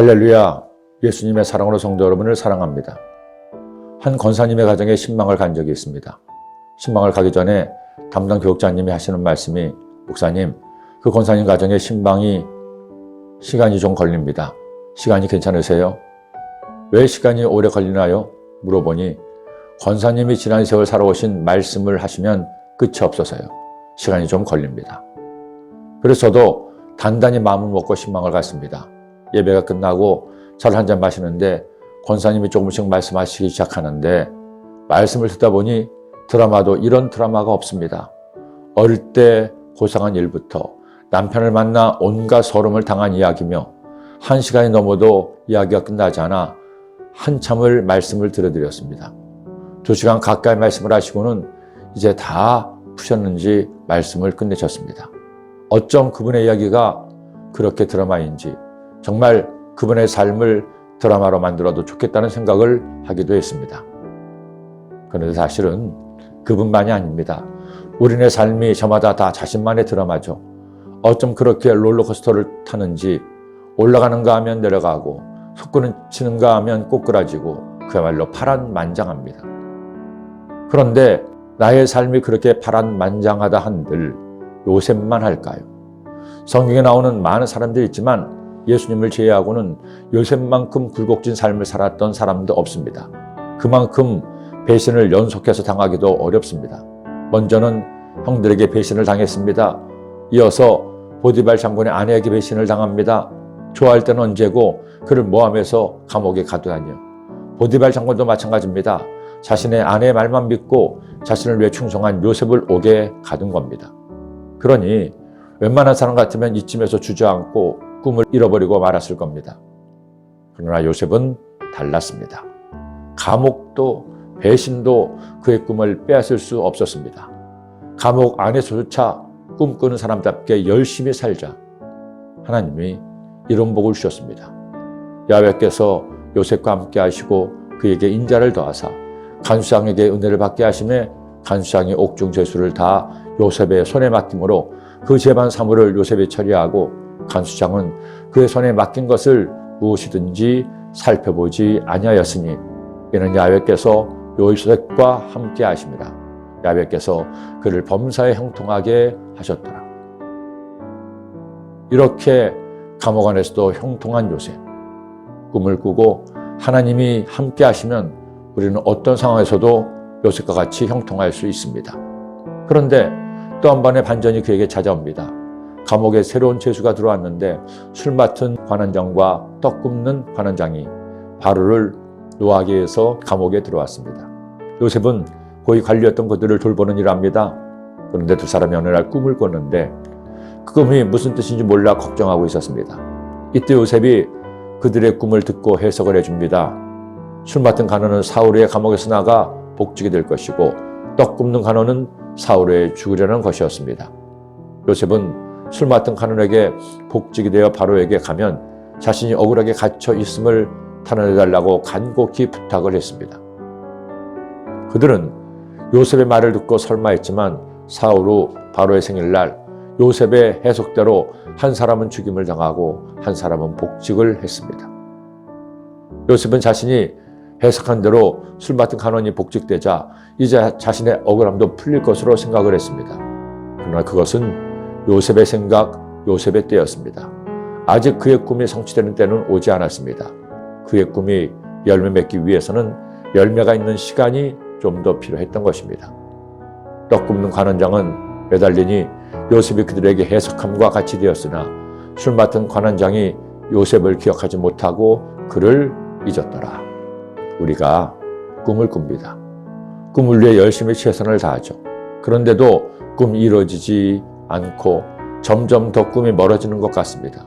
할렐루야. 예수님의 사랑으로 성도 여러분을 사랑합니다. 한 권사님의 가정에 신망을 간 적이 있습니다. 신망을 가기 전에 담당 교육자님이 하시는 말씀이 목사님, 그 권사님 가정에 신방이 시간이 좀 걸립니다. 시간이 괜찮으세요? 왜 시간이 오래 걸리나요? 물어보니 권사님이 지난 세월 살아오신 말씀을 하시면 끝이 없어서요. 시간이 좀 걸립니다. 그래서 저도 단단히 마음을 먹고 신망을 갔습니다. 예배가 끝나고 잘한잔 마시는데 권사님이 조금씩 말씀하시기 시작하는데 말씀을 듣다 보니 드라마도 이런 드라마가 없습니다. 어릴 때 고상한 일부터 남편을 만나 온갖 서름을 당한 이야기며 한 시간이 넘어도 이야기가 끝나지 않아 한참을 말씀을 들어드렸습니다. 두 시간 가까이 말씀을 하시고는 이제 다 푸셨는지 말씀을 끝내셨습니다. 어쩜 그분의 이야기가 그렇게 드라마인지 정말 그분의 삶을 드라마로 만들어도 좋겠다는 생각을 하기도 했습니다. 그런데 사실은 그분만이 아닙니다. 우리네 삶이 저마다 다 자신만의 드라마죠. 어쩜 그렇게 롤러코스터를 타는지 올라가는가 하면 내려가고 속구는 치는가 하면 꼬꾸라지고 그야말로 파란만장합니다. 그런데 나의 삶이 그렇게 파란만장하다 한들 요셉만 할까요? 성경에 나오는 많은 사람들이 있지만 예수님을 제외하고는 요셉만큼 굴곡진 삶을 살았던 사람도 없습니다. 그만큼 배신을 연속해서 당하기도 어렵습니다. 먼저는 형들에게 배신을 당했습니다. 이어서 보디발 장군의 아내에게 배신을 당합니다. 좋아할 때는 언제고 그를 모함해서 감옥에 가두다니요. 보디발 장군도 마찬가지입니다. 자신의 아내의 말만 믿고 자신을 위해 충성한 요셉을 옥에 가둔 겁니다. 그러니 웬만한 사람 같으면 이쯤에서 주저앉고 꿈을 잃어버리고 말았을 겁니다. 그러나 요셉은 달랐습니다. 감옥도 배신도 그의 꿈을 빼앗을 수 없었습니다. 감옥 안에서조차 꿈꾸는 사람답게 열심히 살자 하나님이 이런 복을 주셨습니다. 야훼께서 요셉과 함께 하시고 그에게 인자를 더하사 간수장에게 은혜를 받게 하심에 간수장이 옥중 죄수를 다 요셉의 손에 맡김으로 그 재반 사물을 요셉이 처리하고 간수장은 그의 손에 맡긴 것을 무엇이든지 살펴보지 아니하였으니 이는 야훼께서 요셉과 함께 하십니다. 야훼께서 그를 범사에 형통하게 하셨더라. 이렇게 감옥 안에서도 형통한 요셉 꿈을 꾸고 하나님이 함께 하시면 우리는 어떤 상황에서도 요셉과 같이 형통할 수 있습니다. 그런데 또 한 번의 반전이 그에게 찾아옵니다. 감옥에 새로운 죄수가 들어왔는데 술 맡은 관원장과 떡 굽는 관원장이 바로를 노하게 해서 감옥에 들어왔습니다. 요셉은 고위 관리였던 그들을 돌보는 일을 합니다. 그런데 두 사람이 어느 날 꿈을 꿨는데 그 꿈이 무슨 뜻인지 몰라 걱정하고 있었습니다. 이때 요셉이 그들의 꿈을 듣고 해석을 해줍니다. 술 맡은 간호는 사울의 감옥에서 나가 복직이 될 것이고 떡 굽는 간호는 사울의 죽으려는 것이었습니다. 요셉은 술 맡은 간원에게 복직이 되어 바로에게 가면 자신이 억울하게 갇혀 있음을 탄원해달라고 간곡히 부탁을 했습니다. 그들은 요셉의 말을 듣고 설마했지만 후 바로의 생일날 요셉의 해석대로 한 사람은 죽임을 당하고 한 사람은 복직을 했습니다. 요셉은 자신이 해석한 대로 술 맡은 간원이 복직되자 이제 자신의 억울함도 풀릴 것으로 생각을 했습니다. 그러나 그것은 요셉의 생각, 요셉의 때였습니다. 아직 그의 꿈이 성취되는 때는 오지 않았습니다. 그의 꿈이 열매 맺기 위해서는 열매가 있는 시간이 좀 더 필요했던 것입니다. 떡 굽는 관원장은 매달리니 요셉이 그들에게 해석함과 같이 되었으나 술 맡은 관원장이 요셉을 기억하지 못하고 그를 잊었더라. 우리가 꿈을 꿉니다. 꿈을 위해 열심히 최선을 다하죠. 그런데도 꿈이 이루어지지 않고 점점 더 꿈이 멀어지는 것 같습니다.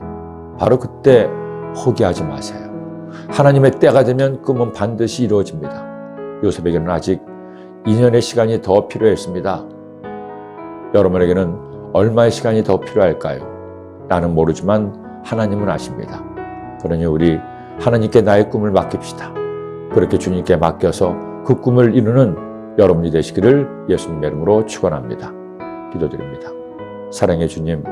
바로 그때 포기하지 마세요. 하나님의 때가 되면 꿈은 반드시 이루어집니다. 요셉에게는 아직 2년의 시간이 더 필요했습니다. 여러분에게는 얼마의 시간이 더 필요할까요? 나는 모르지만 하나님은 아십니다. 그러니 우리 하나님께 나의 꿈을 맡깁시다. 그렇게 주님께 맡겨서 그 꿈을 이루는 여러분이 되시기를 예수님 이름으로 축원합니다. 기도드립니다. 사랑의 주님,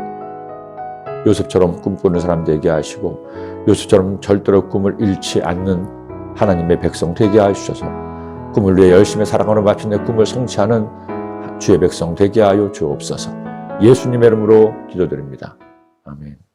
요셉처럼 꿈꾸는 사람 되게 하시고 요셉처럼 절대로 꿈을 잃지 않는 하나님의 백성 되게 하시셔서 꿈을 위해 열심히 살아가는 마침내 꿈을 성취하는 주의 백성 되게 하여 주옵소서. 예수님의 이름으로 기도드립니다. 아멘.